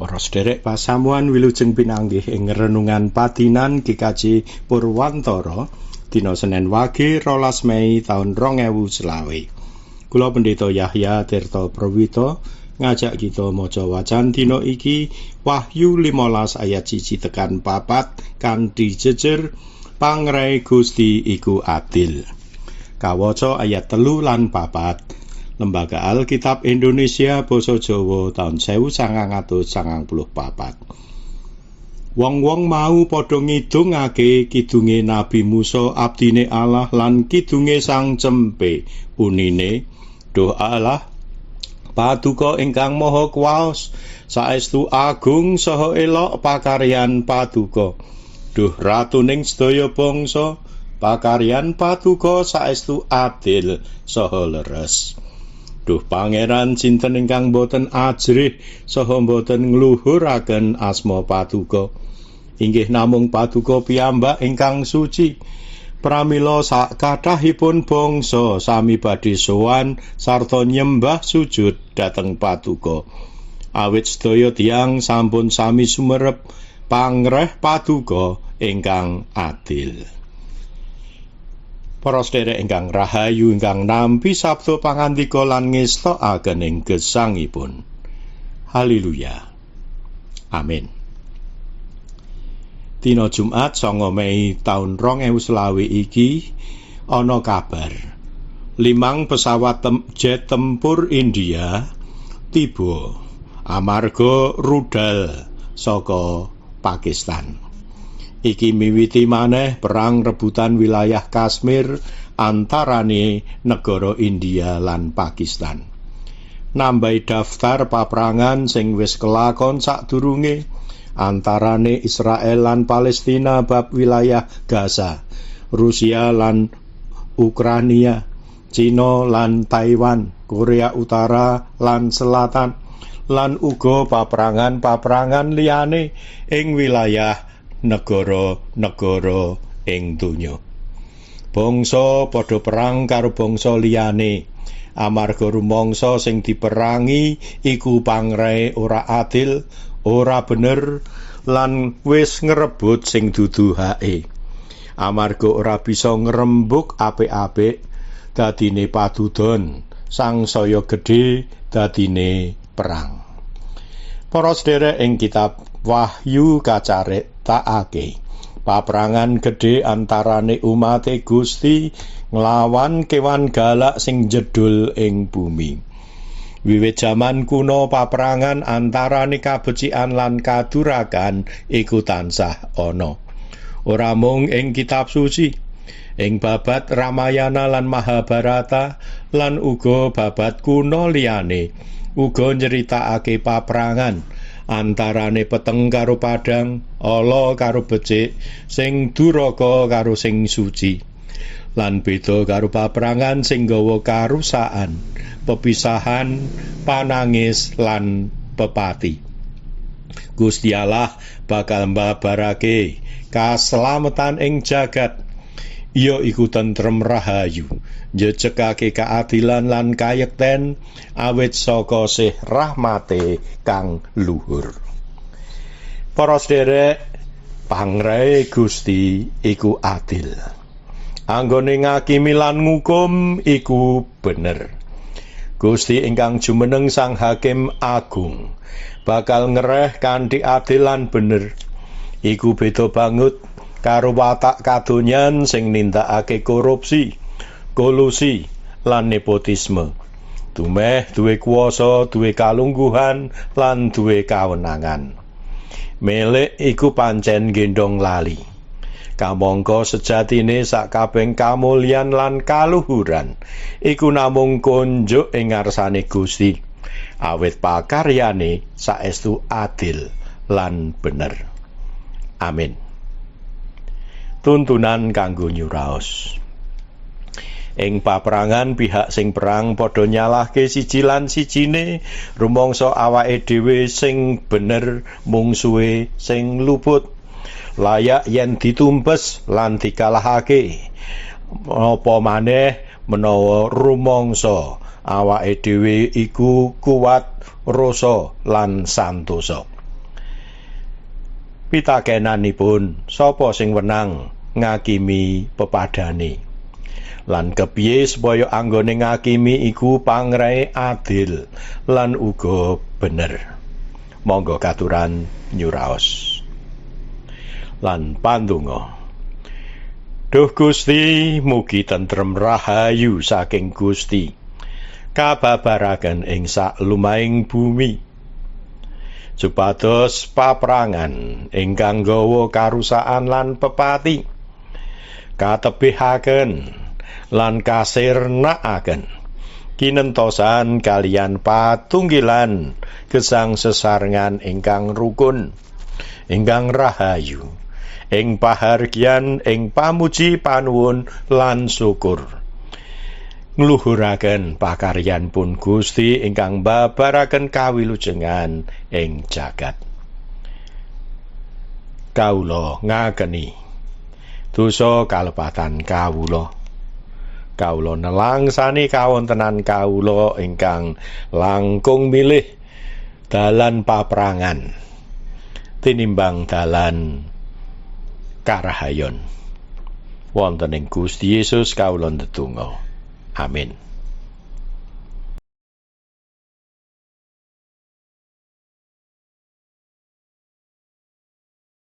Para sederek pasamuan wilujeng pinanggih ing renungan patinan GKJ Purwantara dina Senin Wage 12 Mei taun 2020. Kula Pendeta Yahya Tirta Prawito ngajak kita maca wacan dina iki Wahyu 15 ayat 1 tekan papat kanthi jejer pangrai Gusti iku adil. Kawaca ayat telu lan papat. Lembaga Alkitab Indonesia Basa Jawa taun 1994. Wong-wong mau padha ngidungake kidunge Nabi Musa abdine Allah lan kidunge Sang Cempe unine Duh Allah Paduka ingkang Maha Kuwas saestu agung saha elok pakaryan Paduka Duh ratuning sedaya bangsa pakaryan Paduka saestu adil saha leres Duh pangeran sinten ingkang boten ajrih saha boten ngluhuraken asma Paduka. Inggih namung Paduka piyambak ingkang suci. Pramila sak kathahipun bangsa sami badhe sowan sarta nyembah sujud dhateng Paduka. Awit sedaya tiyang sampun sami sumerep pangreh Paduka ingkang adil. Para sedherek ingkang rahayu ingkang nampi sabda pangandika lan ngestokaken ing gesangipun. Haleluya. Amin. Dina Jumat 9 Mei taun 2020 iki ana kabar. Limang pesawat tem jet tempur India tiba amarga rudal saka Pakistan. Iki miwiti maneh perang rebutan wilayah Kashmir antarane negara India lan Pakistan. Nambahi daftar paprangan sing wis kelakon sadurunge antarane Israel lan Palestina bab wilayah Gaza, Rusia lan Ukraina, Cina lan Taiwan, Korea Utara lan Selatan, lan uga paprangan-paprangan liyane ing wilayah negara-negara ing donya. Bangsa padha perang karo bangsa liyane. Amarga rumangsa sing diperangi iku pangrae ora adil, ora bener lan wis ngrebut sing dudu hake. Amarga ora bisa ngrembug apik-apik dadine padudon, sangsaya gedhe dadine perang. Para sederek ing kitab Wahyu kacaritakake paprangan gedhe antarane umate Gusti nglawan kewan galak sing jedul ing bumi. Wiwit jaman kuno paprangan antarane kabecikan lan kadurakan iku tansah ana. Ora mung ing kitab suci, ing babat Ramayana lan Mahabharata lan uga babat kuno liyane uga nyeritakake paprangan antarane peteng karo padang, ala karo becik, sing duraka karo sing suci. Lan beda karo paprangan sing gawa karusaan, pepisahan, panangis lan pepati. Gusti Allah bakal mbabarake kaslametan ing jagat ya iku tentrem rahayu njecekake keadilan lan kayekten awit saka sih rahmate kang luhur. Para sederek pangrai Gusti iku adil. Anggone ngakimi lan ngukum iku bener. Gusti ingkang jumeneng sang hakim agung bakal ngereh kanthi adil lan bener. Iku beda banget karo watak kadonyan sing nindakake korupsi, kolusi lan nepotisme. Tumeh duwe kuasa, duwe kalungguhan lan duwe kawenangan. Melek iku pancen gendong lali. Kamangka sejatine sakabeng kamulyan lan kaluhuran iku namung konjuk ing ngarsane Gusti. Awit pakaryane saestu adil lan bener. Amin. tuntunan kanggo nyuraos. Ing paprangan pihak sing perang padha nyalahke siji lan sijine rumangsa awake dhewe sing bener mungsuhe sing luput. Layak yen ditumpes lan dikalahake. Apa maneh menawa rumangsa awake dhewe iku kuat rasa lan santosa. Pitakenanipun sapa sing wenang ngakimi pepadane lan kepiye supaya anggone ngakimi iku pangrae adil lan uga bener? Monggo katuran nyuraos. Lan pandonga. Duh Gusti mugi tentrem rahayu saking Gusti kababaraken ing sak lumahing bumi supados paprangan ingkang gawa karusaan lan pepati katebihaken lan kasirnakaken kinentosan kalian patunggilan gesang sesarengan ingkang rukun ingkang rahayu ing pahargyan ing pamuji panuwun lan syukur. Ngluhuraken pakaryan pun Gusti ingkang babaraken kawilujengan ing jagat. Kawula ngakeni dosa kalepatan kawula kawula nelangsani kawontenan kawula ingkang langkung milih dalan paprangan tinimbang dalan karahayon. Wonten ing Gusti Yesus kawula ndedonga. Amin